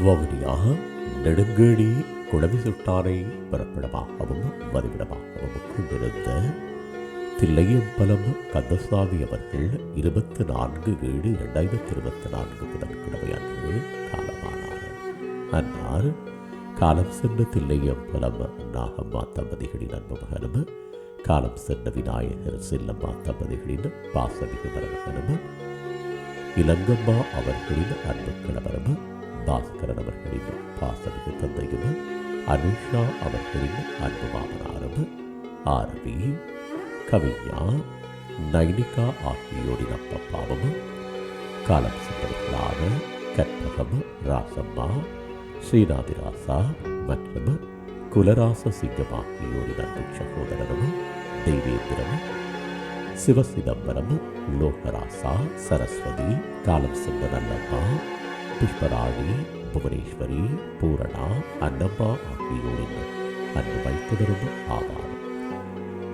வவுனியாக நெடுங்கேணி குளவி சுட்டானை பிறப்பிடமாகவும் வதிவிடமாகவும் கொண்டிருந்த தில்லையம்பலம் கந்தசாமி அவர்கள் இருபத்தி நான்கு ஏழு இரண்டாயிரத்தி இருபத்தி நான்கு புதன்கிழமை அன்று காலமானார். அன்னார் காலம் சென்ற தில்லையம்பலம் நாகம்மா தம்பதிகளின் அன்பு மகனும் காலம் சென்ற விநாயகர் செல்லம்மா தம்பதிகளின் பாசமிகு மருமகனும் இளங்கம்மா அவர்களின் அன்பு கணவரும் பாஸ்கரன் அவர்களின் பாசமிகு தந்தையும் அனுஷா அவர்களின் அன்பு மாமனாரும் ஆரவி கவிஞா நைனிகா ஆகியோரின் அப்பப்பாவும் காலம் சென்றவர்களான கற்பகம் ராசம்மா ஸ்ரீநாதிராசா மற்றும் குலராச சிங்கம் ஆகியோரின் அன்பு சகோதரனும் தெய்வேந்திரம் சிவசிதம்பரம் லோகராசா சரஸ்வதி காலம் சென்ற நல்லம்மா புஷ்பராணி புவனேஸ்வரி பூரணா அன்னம்மா ஆகியோரின் அன்பு வைத்தவரும் ஆவார்.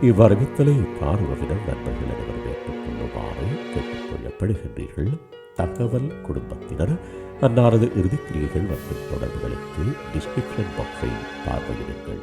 இவ்வரவித்தலை காணுவதிடம் நண்பர்கள் அனைவரும் ஏற்றுக்கொள்ளுமாறு கேட்டுக்கொள்ளப்படுகின்றீர்கள் தகவல் குடும்பத்தினர் அன்னாரது இறுதிக்கிரியைகள் மற்றும் தொடர்புகளுக்கு டிஸ்கிரிப்ஷன் பாக்ஸை பார்வையிடுங்கள்.